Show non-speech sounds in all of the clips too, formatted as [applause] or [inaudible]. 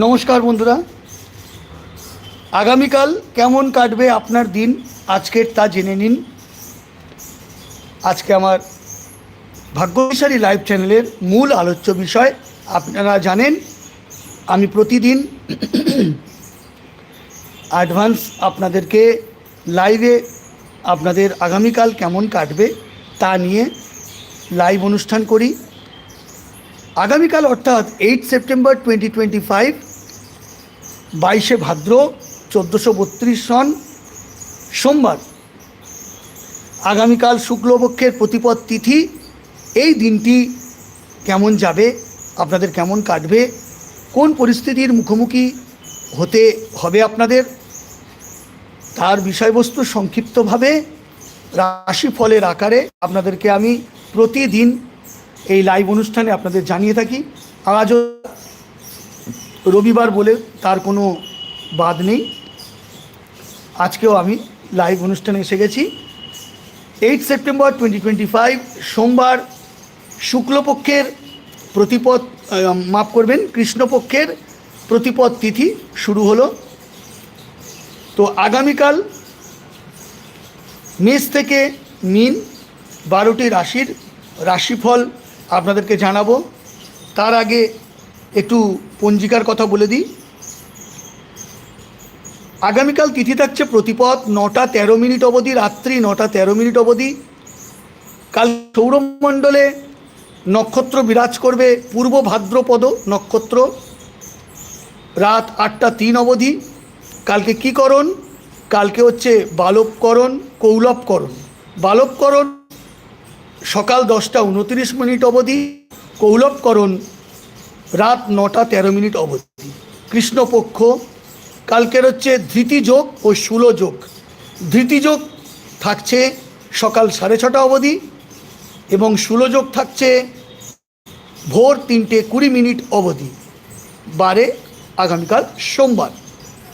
নমস্কার বন্ধুরা। আগামীকাল কেমন কাটবে আপনার দিন? আজকের তা জেনে নিন। আজকে আমার ভাগ্যবিশালী লাইভ চ্যানেলের মূল আলোচ্য বিষয় আপনারা জানেন, আমি প্রতিদিন [clears throat] অ্যাডভান্স আপনাদেরকে লাইভে আপনাদের আগামীকাল কেমন কাটবে তা নিয়ে লাইভ অনুষ্ঠান করি। আগামীকাল অর্থাৎ eight September twenty twenty five বাইশে ভাদ্র চোদ্দোশো বত্রিশ সন সোমবার। আগামীকাল শুক্লপক্ষের প্রতিপদ তিথি, এই দিনটি কেমন যাবে, আপনাদের কেমন কাটবে, কোন পরিস্থিতির মুখোমুখি হতে হবে আপনাদের, তার বিষয়বস্তু সংক্ষিপ্তভাবে, রাশিফলের আকারে আপনাদেরকে আমি প্রতিদিন এই লাইভ অনুষ্ঠানে আপনাদের জানিয়ে থাকি, আজও রবিবার বলে তার কোনো বাদ নেই। আজকেও আমি লাইভ অনুষ্ঠানে এসে গেছি। Eight September twenty twenty five সোমবার শুক্লপক্ষের প্রতিপদ মাফ করবেন, কৃষ্ণপক্ষের প্রতিপদ তিথি শুরু হলো। তো আগামীকাল মেষ থেকে মিন, বারোটি রাশির রাশিফল আপনাদেরকে জানাব। তার আগে একটু পঞ্জিকার কথা বলে দিই। আগামীকাল তিথি থাকছে প্রতিপদ, নটা তেরো মিনিট অবধি, রাত্রি নটা তেরো মিনিট অবধি। কাল সৌরমণ্ডলে নক্ষত্র বিরাজ করবে পূর্ব ভাদ্রপদ নক্ষত্র। রাত আটটা তিন অবধি। কালকে কী করণ? কালকে হচ্ছে বালবকরণ কৌলভকরণ বালবকরণ সকাল দশটা উনত্রিশ মিনিট অবধি, কৌলভকরণ রাত নটা তেরো মিনিট অবধি। কৃষ্ণপক্ষ, কালকের হচ্ছে ধৃতিযোগ ও শূলযোগ ধৃতিযোগ থাকছে সকাল সাড়ে ছটা অবধি এবং শূলযোগ থাকছে ভোর তিনটে কুড়ি মিনিট অবধি, বারে আগামীকাল সোমবার।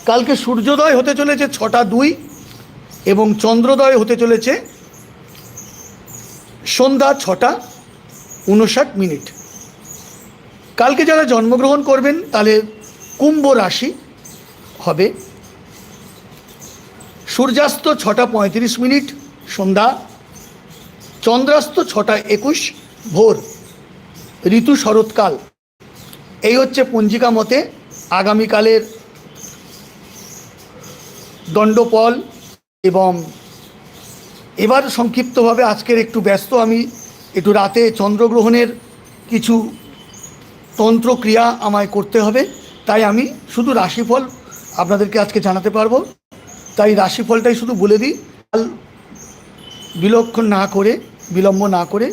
কালকে সূর্যোদয় হতে চলেছে ছটা দুই এবং চন্দ্রোদয় হতে চলেছে সন্ধ্যা ছটা উনষাট মিনিট। কালকে যারা জন্মগ্রহণ করবেন, তাহলে কুম্ভ রাশি হবে। সূর্যাস্ত ছটা পঁয়ত্রিশ মিনিট, সন্ধ্যা। চন্দ্রাস্ত ছটা একুশ, ভোর। ঋতু শরৎকাল। এই হচ্ছে পঞ্জিকা মতে আগামীকালের দণ্ডপল এবং এবার সংক্ষিপ্তভাবে আজকের একটু ব্যস্ত আমি, একটু রাতে চন্দ্রগ্রহণের কিছু তন্ত্রক্রিয়া আমায় করতে হবে। তাই আমি শুধু রাশিফল আপনাদেরকে আজকে জানাতে পারব। তাই রাশিফলটাই শুধু বলে দিই, কাল বিলক্ষণ না করে, বিলম্ব না করে।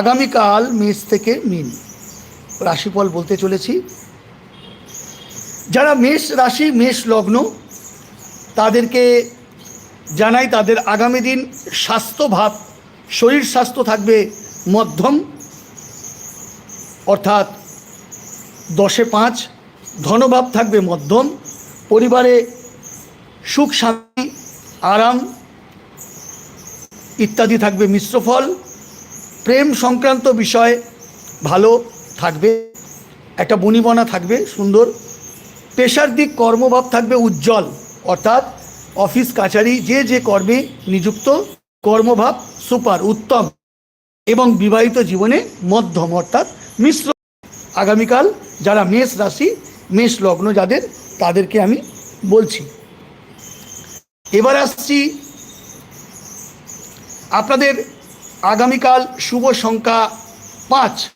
আগামীকাল মেষ থেকে মিন রাশিফল বলতে চলেছি। যারা মেষ রাশি, মেষ লগ্ন তাদেরকে জানাই তাদের আগামী দিন স্বাস্থ্য ভাব, শরীর স্বাস্থ্য থাকবে মধ্যম। অর্থাৎ দশে পাঁচ ধনভাব থাকবে মধ্যম। পরিবারে সুখ, শান্তি, আরাম ইত্যাদি থাকবে মিশ্র ফল। প্রেম সংক্রান্ত বিষয় ভালো থাকবে, একটা বনিবনা থাকবে সুন্দর। পেশার দিক কর্মভাব থাকবে উজ্জ্বল। অর্থাৎ অফিস কাছারি যে যে কর্মে নিযুক্ত, কর্মভাব সুপার, উত্তম এবং বিবাহিত জীবনে মধ্যম, অর্থাৎ মিশ্র। আগামীকাল যারা মেষ রাশি, মেষ লগ্ন যাদের, তাদেরকে আমি বলছি। এবার আসছি আপনাদের আগামীকাল শুভ সংখ্যা পাঁচ।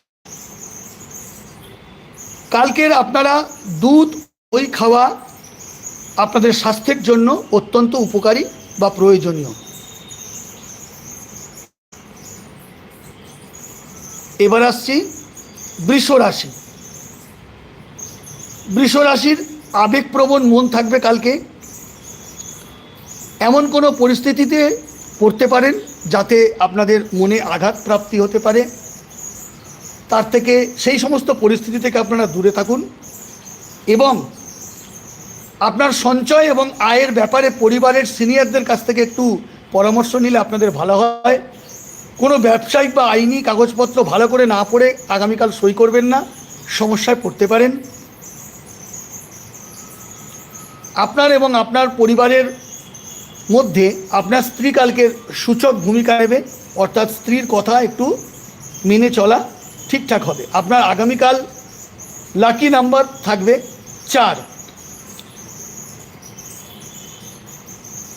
কালকের আপনারা দুধ ওই খাওয়া আপনাদের স্বাস্থ্যের জন্য অত্যন্ত উপকারী বা প্রয়োজনীয়। এবার আসছি বৃষ রাশি। বৃষ রাশির আবেগপ্রবণ মন থাকবে কালকে। এমন কোনো পরিস্থিতিতে পড়তে পারেন যাতে আপনাদের মনে আঘাত প্রাপ্তি হতে পারে। তার থেকে সেই সমস্ত পরিস্থিতি থেকে আপনারা দূরে থাকুন এবং আপনার সঞ্চয় এবং আয়ের ব্যাপারে পরিবারের সিনিয়রদের কাছ থেকে একটু পরামর্শ নিলে আপনাদের ভালো হয়। কোনো ব্যবসায়িক বা আইনি কাগজপত্র ভালো করে না পড়ে আগামীকাল সই করবেন না, সমস্যায় পড়তে পারেন। আপনার এবং আপনার পরিবারের মধ্যে আপনার স্ত্রী কালকে সূচক ভূমিকা নেবে, অর্থাৎ স্ত্রীর কথা একটু মেনে চলা ঠিকঠাক হবে। আপনার আগামীকাল লাকি নাম্বার থাকবে চার।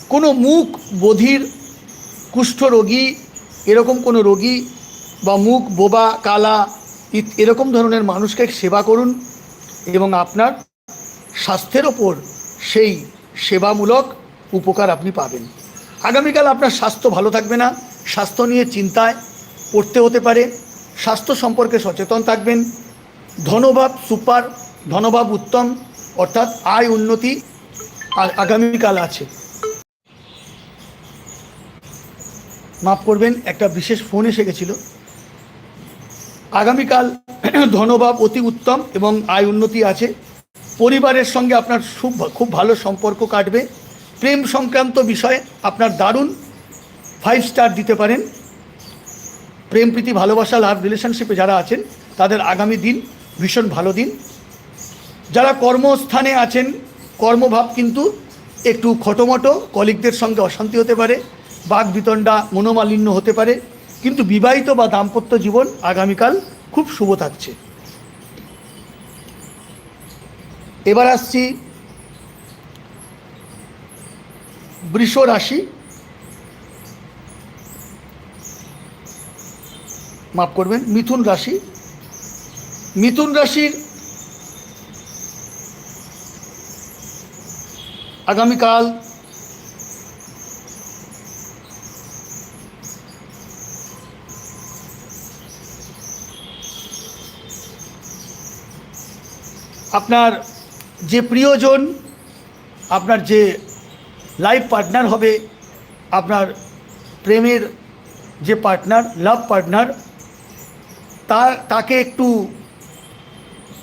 কোনো মুখ বধির কুষ্ঠরোগী এরকম কোনো রোগী বা মুখ, বোবা, কালা এরকম ধরনের মানুষকে সেবা করুন এবং আপনার স্বাস্থ্যের ওপর সেই সেবামূলক উপকার আপনি পাবেন। আগামীকাল আপনার স্বাস্থ্য ভালো থাকবে না। স্বাস্থ্য নিয়ে চিন্তায় পড়তে হতে পারে। স্বাস্থ্য সম্পর্কে সচেতন থাকবেন। ধনভাব সুপার ধনভাব উত্তম, অর্থাৎ আয় উন্নতি আগামীকাল আছে। মাফ করবেন, একটা বিশেষ ফোন এসে গেছিল। আগামীকাল ধনভাব অতি উত্তম এবং আয় উন্নতি আছে। পরিবারের সঙ্গে আপনার খুব খুব ভালো সম্পর্ক কাটবে। প্রেম সংক্রান্ত বিষয়ে আপনার দারুণ ফাইভ স্টার দিতে পারেন। প্রেম প্রীতি, ভালোবাসা লাভ রিলেশনশিপে যারা আছেন, তাদের আগামী দিন ভীষণ ভালো দিন। যারা কর্মস্থানে আছেন, কর্মভাব কিন্তু একটু খটোমটো কলিগদের সঙ্গে অশান্তি হতে পারে। বাঘ বিতণ্ডা মনোমালিন্য হতে পারে, কিন্তু বিবাহিত বা দাম্পত্য জীবন আগামীকাল খুব শুভ থাকছে। এবার আসছি বৃষ রাশি। মাফ করবেন, মিথুন রাশি। মিথুন রাশির আগামীকাল আপনার যে প্রিয়জন, আপনার যে লাইফ পার্টনার হবে, আপনার প্রেমের যে পার্টনার লাভ পার্টনার তা, তাকে একটু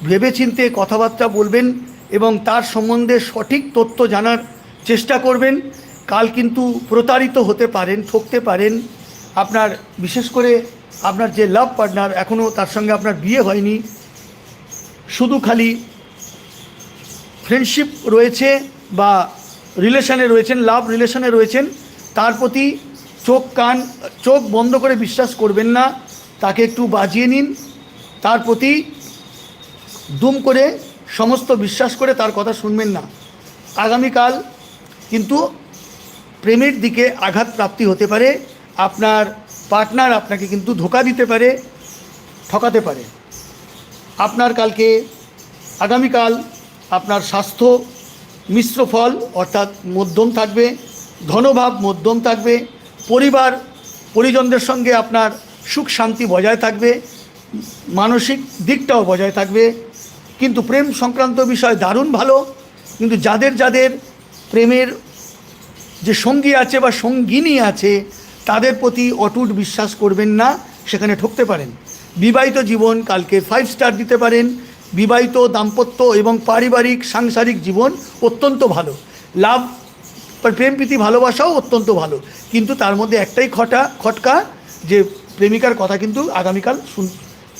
ভেবেচিন্তে কথাবার্তা বলবেন এবং তার সম্বন্ধে সঠিক তথ্য জানার চেষ্টা করবেন। কাল কিন্তু প্রতারিত হতে পারেন, ঠকতে পারেন। আপনার, বিশেষ করে আপনার যে লাভ পার্টনার এখনও তার সঙ্গে আপনার বিয়ে হয়নি। শুধু খালি ফ্রেন্ডশিপ রয়েছে বা রিলেশনে রয়েছেন লাভ রিলেশনে রয়েছেন, তার প্রতি চোখ, কান, চোখ বন্ধ করে বিশ্বাস করবেন না। তাকে একটু বাজিয়ে নিন। তার প্রতি দুম করে সমস্ত বিশ্বাস করে তার কথা শুনবেন না। আগামীকাল কিন্তু প্রেমের দিকে আঘাত প্রাপ্তি হতে পারে, আপনার পার্টনার আপনাকে কিন্তু ধোকা দিতে পারে, ঠকাতে পারে। আপনার কালকে, আগামীকাল আপনার স্বাস্থ্য মিশ্র ফল, অর্থাৎ মধ্যম থাকবে, ধনভাব মধ্যম থাকবে, পরিবার, পরিজনদের সঙ্গে আপনার সুখ শান্তি বজায় থাকবে, মানসিক দিকটাও বজায় থাকবে। কিন্তু প্রেম সংক্রান্ত বিষয় দারুণ ভালো, কিন্তু যাদের যাদের প্রেমের যে সঙ্গী আছে বা সঙ্গিনী আছে, তাদের প্রতি অটুট বিশ্বাস করবেন না, সেখানে ঠকতে পারেন। বিবাহিত জীবন কালকে ফাইভ স্টার দিতে পারেন। বিবাহিত, দাম্পত্য এবং পারিবারিক, সাংসারিক জীবন অত্যন্ত ভালো। লাভ, প্রেম, প্রীতি, ভালোবাসাও অত্যন্ত ভালো। কিন্তু তার মধ্যে একটাই খটা, খটকা, যে প্রেমিকার কথা কিন্তু আগামীকাল শুন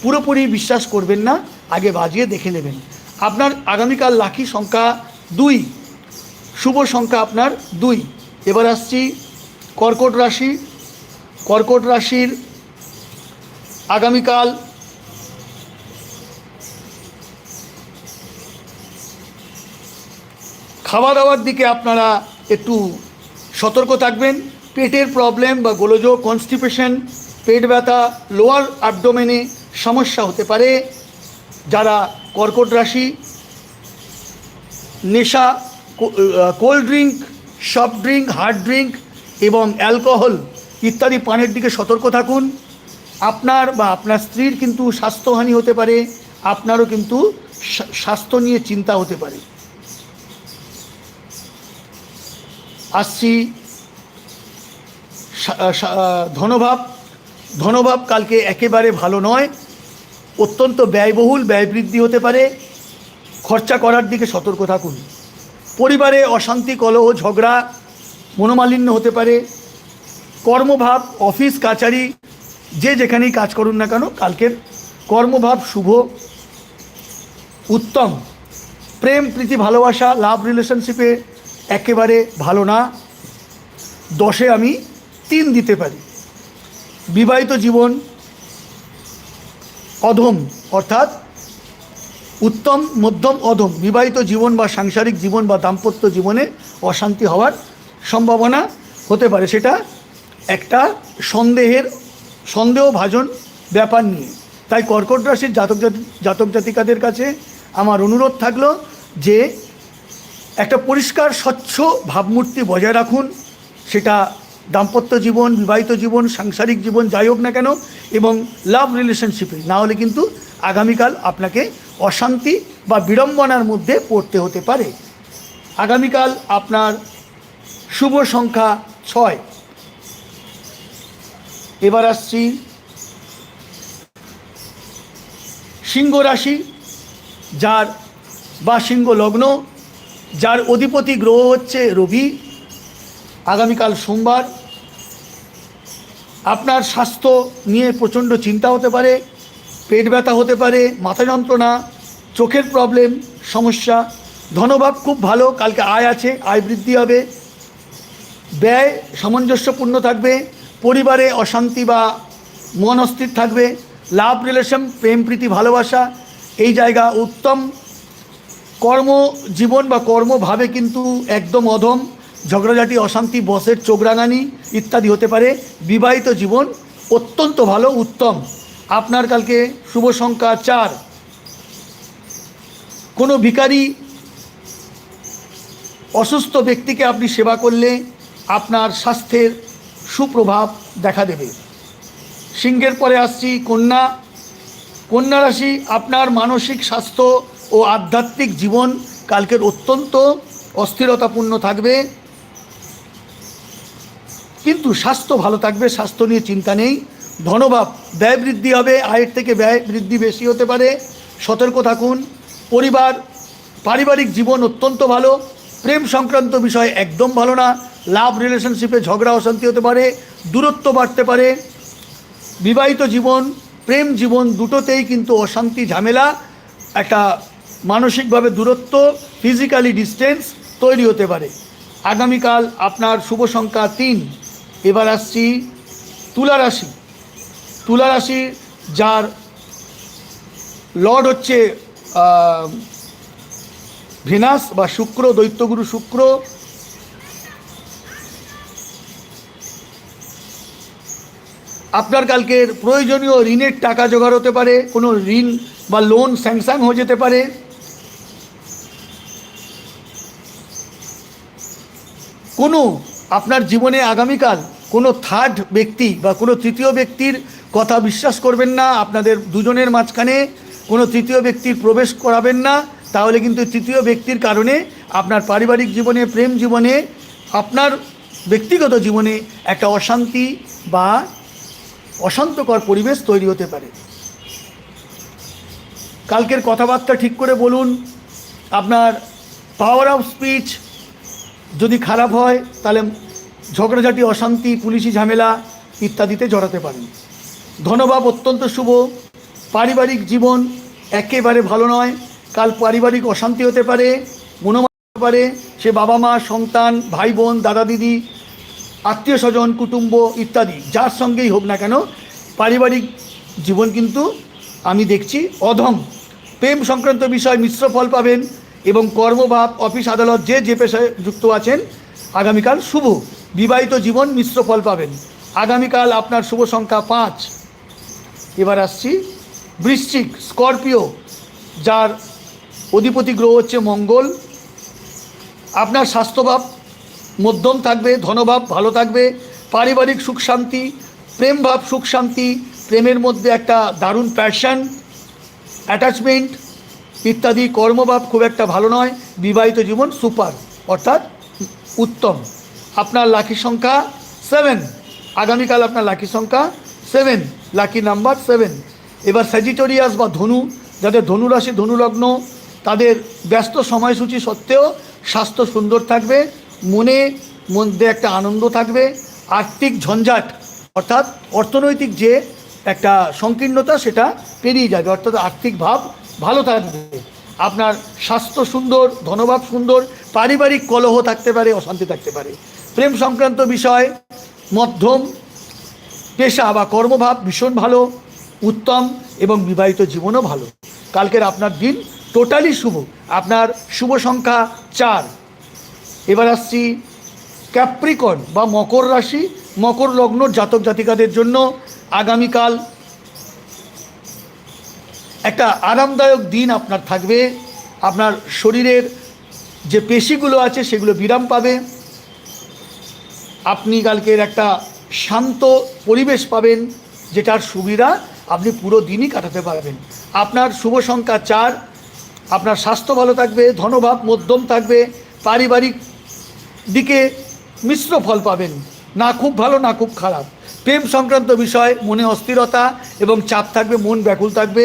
পুরোপুরি বিশ্বাস করবেন না, আগে বাজিয়ে দেখে নেবেন। আপনার আগামীকাল লাকি সংখ্যা দুই, শুভ সংখ্যা আপনার দুই। এবার আসছি কর্কট রাশি। কর্কট রাশির আগামীকাল খাওয়া দাওয়ার দিকে আপনারা একটু সতর্ক থাকবেন। পেটের প্রবলেম বা গোলযোগ কনস্টিপেশন পেট ব্যথা লোয়ার অ্যাবডোমেনে সমস্যা হতে পারে। যারা কর্কট রাশি, নেশা cold drink soft drink hard drink এবং অ্যালকোহল ইত্যাদি পানের দিকে সতর্ক থাকুন। আপনার বা আপনার স্ত্রীর কিন্তু স্বাস্থ্যহানি হতে পারে। আপনারও কিন্তু স্বাস্থ্য নিয়ে চিন্তা হতে পারে। আসছি। ধনভাব ধনভাব কালকে একেবারে ভালো নয়। অত্যন্ত ব্যয়বহুল ব্যয় বৃদ্ধি হতে পারে। খরচা করার দিকে সতর্ক থাকুন। পরিবারে অশান্তি, কলহ, ঝগড়া, মনোমালিন্য হতে পারে। কর্মভাব, অফিস, কাচারি, যে যেখানেই কাজ করুন না কেন, কালকের কর্মভাব শুভ, উত্তম। প্রেম, প্রীতি, ভালোবাসা, লাভ, রিলেশনশিপে একেবারে ভালো না। দশে আমি তিন দিতে পারি। বিবাহিত জীবন অধম, অর্থাৎ উত্তম, মধ্যম, অধম। বিবাহিত জীবন বা সাংসারিক জীবন বা দাম্পত্য জীবনে অশান্তি হওয়ার সম্ভাবনা হতে পারে। সেটা একটা সন্দেহের, সন্দেহভাজন ব্যাপার নিয়ে। তাই কর্কট রাশির জাতক জাতক জাতিকাদের কাছে আমার অনুরোধ থাকল যে একটা পরিষ্কার, স্বচ্ছ ভাবমূর্তি বজায় রাখুন। সেটা দাম্পত্য জীবন, বিবাহিত জীবন, সাংসারিক জীবন, যাই হোক না কেন, এবং লাভ রিলেশনশিপে না হলে কিন্তু আগামীকাল আপনাকে অশান্তি বা বিড়ম্বনার মধ্যে পড়তে হতে পারে। আগামীকাল আপনার শুভ সংখ্যা ছয়। এবার আসছি সিংহ রাশি, যার বা সিংহ লগ্ন যার অধিপতি গ্রহ হচ্ছে রবি। আগামীকাল সোমবার। আপনার স্বাস্থ্য নিয়ে প্রচণ্ড চিন্তা হতে পারে, পেট ব্যথা হতে পারে, মাথা যন্ত্রণা, চোখের প্রবলেম, সমস্যা। ধনভাব খুব ভালো, কালকে আয় আছে, আয় বৃদ্ধি হবে। ব্যয় সামঞ্জস্যপূর্ণ থাকবে, পরিবারে অশান্তি বা মন অস্থির থাকবে, লাভ রিলেশন, প্রেম, প্রীতি, ভালোবাসা, এই জায়গা উত্তম। কর্ম জীবন বা কর্মভাবে কিন্তু একদম অধম। ঝগড়াঝাটি, অশান্তি, বসের চোখরাঙানি ইত্যাদি হতে পারে। বিবাহিত জীবন অত্যন্ত ভালো, উত্তম। আপনার কালকে শুভ সংখ্যা চার। কোনো ভিখারি অসুস্থ ব্যক্তিকে আপনি সেবা করলে আপনার স্বাস্থ্যের সুপ্রভাব দেখা দেবে। সিংহের পরে আসছি কন্যা। কন্যা রাশি, আপনার মানসিক স্বাস্থ্য ও আধ্যাত্মিক জীবন কালকের অত্যন্ত অস্থিরতাপূর্ণ থাকবে। কিন্তু স্বাস্থ্য ভালো থাকবে, স্বাস্থ্য নিয়ে চিন্তা নেই। ধনভাব ব্যয় বৃদ্ধি হবে, আয়ের থেকে ব্যয় বৃদ্ধি বেশি হতে পারে। সতর্ক থাকুন। পরিবার, পারিবারিক জীবন অত্যন্ত ভালো। প্রেম সংক্রান্ত বিষয় একদম ভালো না। লাভ রিলেশনশিপে ঝগড়া, অশান্তি হতে পারে। দূরত্ব বাড়তে পারে। বিবাহিত জীবন, প্রেম জীবন দুটোতেই কিন্তু অশান্তি, ঝামেলা, একটা মানসিকভাবে দূরত্ব ফিজিক্যালি ডিস্টেন্স তৈরি হতে পারে। আগামীকাল আপনার শুভ সংখ্যা তিন। এবার আসছি তুলা রাশি। তুলা রাশি যার লর্ড হচ্ছে ভেনাস বা শুক্র, দৈত্যগুরু শুক্র। আপনার কালকের প্রয়োজনীয় ঋণের টাকা জোগাড় হতে পারে, কোনো ঋণ বা লোন স্যাংশন হয়ে যেতে পারে। কোনো আপনার জীবনে আগামীকাল কোনো থার্ড ব্যক্তি বা কোনো তৃতীয় ব্যক্তির কথা বিশ্বাস করবেন না, আপনাদের দুজনের মাঝখানে কোনো তৃতীয় ব্যক্তির প্রবেশ করাবেন না, তাহলে কিন্তু তৃতীয় ব্যক্তির কারণে আপনার পারিবারিক জীবনে, প্রেম জীবনে, আপনার ব্যক্তিগত জীবনে একটা অশান্তি বা অশান্তকর পরিবেশ তৈরি হতে পারে। কালকের কথাবার্তা ঠিক করে বলুন, আপনার পাওয়ার অফ স্পিচ যদি খারাপ হয়, তাহলে ঝগড়াঝাটি, অশান্তি, পুলিশি ঝামেলা ইত্যাদিতে জড়াতে পারেন। ধনভাব অত্যন্ত শুভ। পারিবারিক জীবন একেবারে ভালো নয়। কাল পারিবারিক অশান্তি হতে পারে মনোমান হতে পারে। সে বাবা মা সন্তান ভাই বোন দাদা দিদি আত্মীয় স্বজন কুটুম্ব ইত্যাদি, যার সঙ্গেই হোক না কেন, পারিবারিক জীবন কিন্তু আমি দেখছি অধম। প্রেম সংক্রান্ত বিষয় মিশ্র ফল পাবেন। এবং কর্মভাব, অফিস আদালত যে যে পেশায় যুক্ত আছেন, আগামীকাল শুভ, বিবাহিত জীবন মিশ্র ফল পাবেন। আগামীকাল আপনার শুভ সংখ্যা পাঁচ। এবার আসছি বৃশ্চিক, স্করপিও, যার অধিপতি গ্রহ হচ্ছে মঙ্গল। আপনার স্বাস্থ্যভাব মধ্যম থাকবে, ধনভাব ভালো থাকবে, পারিবারিক সুখ শান্তি, প্রেমভাব সুখ শান্তি, প্রেমের মধ্যে একটা দারুণ প্যাশন অ্যাটাচমেন্ট ইত্যাদি কর্মভাব খুব একটা ভালো নয়, বিবাহিত জীবন সুপার, অর্থাৎ উত্তম। আপনার লাকি সংখ্যা সেভেন আগামীকাল আপনার লাকি সংখ্যা সেভেন লাকি নাম্বার সেভেন এবার স্যাজিটোরিয়াস বা ধনু, যাদের ধনুরাশি ধনুলগ্ন তাদের ব্যস্ত সময়সূচি সত্ত্বেও স্বাস্থ্য সুন্দর থাকবে, মনে মধ্যে একটা আনন্দ থাকবে, আর্থিক ঝঞ্ঝাট, অর্থাৎ অর্থনৈতিক যে একটা সংকীর্ণতা সেটা পেরিয়ে যাবে, অর্থাৎ আর্থিক ভাব ভালো থাকবে। আপনার স্বাস্থ্য সুন্দর, ধনভাব সুন্দর, পারিবারিক কলহ থাকতে পারে, অশান্তি থাকতে পারে। প্রেম সংক্রান্ত বিষয়, মধ্যম, পেশা বা কর্মভাব ভীষণ ভালো, উত্তম এবং বিবাহিত জীবনও ভালো। কালকের আপনার দিন টোটালি শুভ। আপনার শুভ সংখ্যা চার। এবার আসছি ক্যাপ্রিকন বা মকর রাশি, মকর লগ্ন জাতক জাতিকাদের জন্য আগামীকাল একটা আরামদায়ক দিন আপনার থাকবে। আপনার শরীরের যে পেশিগুলো আছে সেগুলো বিরাম পাবে। আপনি কালকের একটা শান্ত পরিবেশ পাবেন, যেটার সুবিধা আপনি পুরো দিনই কাটাতে পারবেন। আপনার শুভ সংখ্যা চার, আপনার স্বাস্থ্য ভালো থাকবে, ধনভাব মধ্যম থাকবে, পারিবারিক দিকে মিশ্র ফল পাবেন। না খুব ভালো, না খুব খারাপ। প্রেম সংক্রান্ত বিষয়, মনে অস্থিরতা এবং চাপ থাকবে, মন ব্যাকুল থাকবে।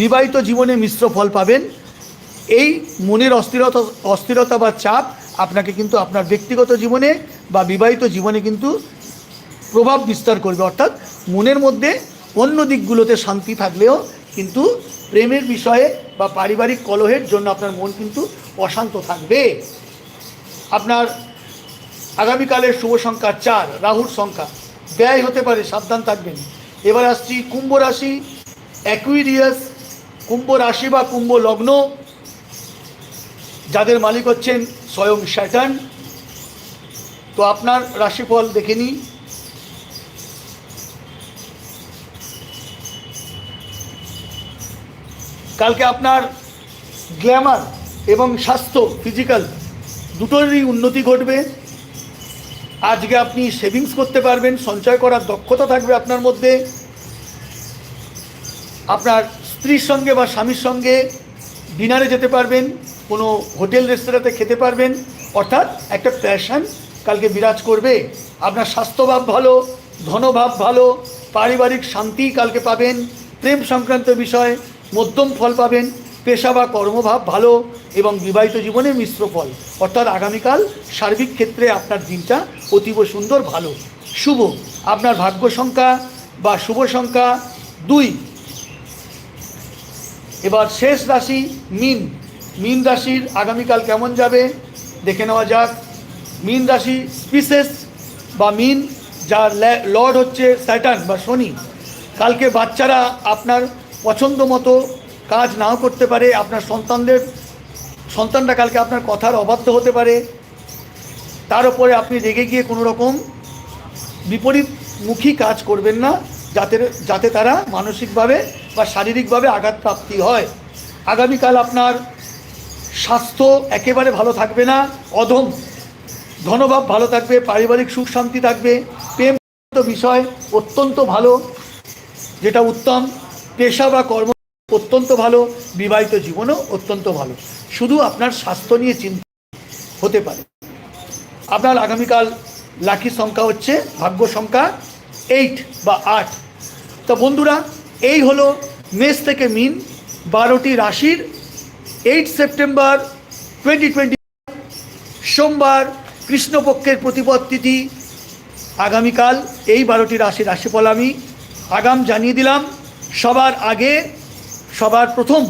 বিবাহিত জীবনে মিশ্র ফল পাবেন। এই মনের অস্থিরতা অস্থিরতা বা চাপ আপনাকে কিন্তু আপনার ব্যক্তিগত জীবনে বা বিবাহিত জীবনে কিন্তু প্রভাব বিস্তার করবে। অর্থাৎ মনের মধ্যে অন্য দিকগুলোতে শান্তি থাকলেও কিন্তু প্রেমের বিষয়ে বা পারিবারিক কলহের জন্য আপনার মন কিন্তু অশান্ত থাকবে। আপনার আগামীকালের শুভ সংখ্যা চার, রাহুর সংখ্যা। ব্যয় হতে পারে, সাবধান থাকবেন। এবার আসছি কুম্ভ রাশি অ্যাকুইরিয়াস কুম্ভ রাশি বা কুম্ভ লগ্ন, যাদের মালিক হচ্ছেন স্বয়ং স্যাটার্ন। তো আপনার রাশিফল দেখে নিই। কালকে আপনার গ্ল্যামার এবং স্বাস্থ্য, ফিজিক্যাল দুটোরই উন্নতি ঘটবে। আজকে আপনি সেভিংস করতে পারবেন, সঞ্চয় করার দক্ষতা থাকবে আপনার মধ্যে। আপনার স্ত্রীর সঙ্গে বা স্বামীর সঙ্গে ডিনারে যেতে পারবেন, কোনো হোটেল, রেস্তোরাঁতে খেতে পারবেন। অর্থাৎ একটা প্যাশন কালকে বিরাজ করবে। আপনার স্বাস্থ্যভাব ভালো, ধনভাব ভালো, পারিবারিক শান্তি কালকে পাবেন, প্রেম সংক্রান্ত বিষয়, মধ্যম ফল পাবেন, পেশা বা কর্মভাব ভালো এবং বিবাহিত জীবনে মিশ্র ফল। অর্থাৎ আগামীকাল সার্বিক ক্ষেত্রে আপনার দিনটা অতীব সুন্দর, ভালো। শুভ। আপনার ভাগ্য সংখ্যা বা শুভ সংখ্যা দুই। এবার শেষ রাশি মিন। মিন রাশির আগামীকাল কেমন যাবে? দেখে নেওয়া যাক। মিন রাশি স্পিসেস বা মিন, যার লর্ড হচ্ছে স্যাটার্ন বা শনি। কালকে বাচ্চারা আপনার পছন্দ মতো কাজ নাও করতে পারে, আপনার সন্তানদের, সন্তানরা কালকে আপনার কথার অবাধ্য হতে পারে। তার উপরে আপনি রেগে গিয়ে কোনো রকম বিপরীতমুখী কাজ করবেন না, যাতে যাতে তারা মানসিকভাবে বা শারীরিকভাবে আঘাত প্রাপ্তি হয়। আগামীকাল আপনার স্বাস্থ্য একেবারে ভালো থাকবে না, অধম। ধনভাব ভালো থাকবে, পারিবারিক সুখ শান্তি থাকবে। প্রেম বিষয়, অত্যন্ত ভালো, যেটা উত্তম। পেশা বা কর্ম অত্যন্ত ভালো, বিবাহিত জীবনও অত্যন্ত ভালো। শুধু আপনার স্বাস্থ্য নিয়ে চিন্তা হতে পারে। আপনার আগামীকাল লাকি সংখ্যা হচ্ছে, ভাগ্য সংখ্যা এইট বা আট। তো বন্ধুরা এই হলো মেষ থেকে মিন, বারোটি রাশির এইট সেপ্টেম্বর টোয়েন্টি টোয়েন্টি সোমবার কৃষ্ণপক্ষের প্রতিপদ তিথি। আগামীকাল এই বারোটি রাশির রাশিফল আমি আগাম জানিয়ে দিলাম। সবার আগে, সবার প্রথম,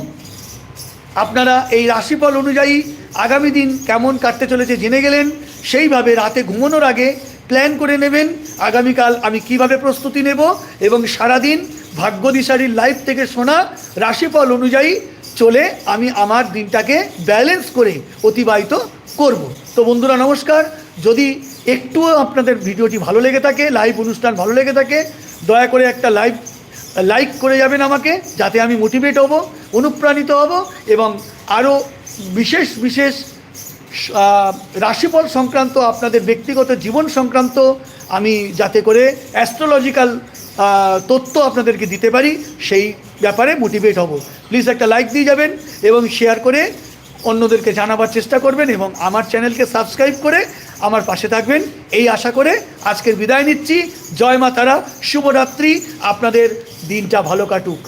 আপনারা এই রাশিফল অনুযায়ী আগামী দিন কেমন কাটতে চলেছে জেনে গেলেন, সেইভাবে রাতে ঘুমানোর আগে প্ল্যান করে নেবেন, আগামীকাল আমি কীভাবে প্রস্তুতি নেব এবং সারাদিন ভাগ্যদিশারীর লাইফ থেকে শোনা রাশিফল অনুযায়ী চলে আমি আমার দিনটাকে ব্যালেন্স করে অতিবাহিত করব। তো বন্ধুরা, নমস্কার। যদি একটুও আপনাদের ভিডিওটি ভালো লেগে থাকে লাইভ অনুষ্ঠান ভালো লেগে থাকে, দয়া করে একটা লাইভ লাইক করে যাবেন আমাকে, যাতে আমি মোটিভেট হব, অনুপ্রাণিত হব এবং আরও বিশেষ বিশেষ রাশিফল সংক্রান্ত, আপনাদের ব্যক্তিগত জীবন সংক্রান্ত আমি যাতে করে অ্যাস্ট্রোলজিক্যাল তথ্য আপনাদেরকে দিতে পারি, সেই ব্যাপারে মোটিভেট হব। প্লিজ একটা লাইক দিয়ে যাবেন এবং শেয়ার করে অন্যদেরকে জানাবার চেষ্টা করবেন এবং আমার চ্যানেলকে সাবস্ক্রাইব করে আমার পাশে থাকবেন। এই আশা করে আজকের বিদায় নিচ্ছি। জয় মাতারা শুভরাত্রি। আপনাদের দিনটা ভালো কাটুক।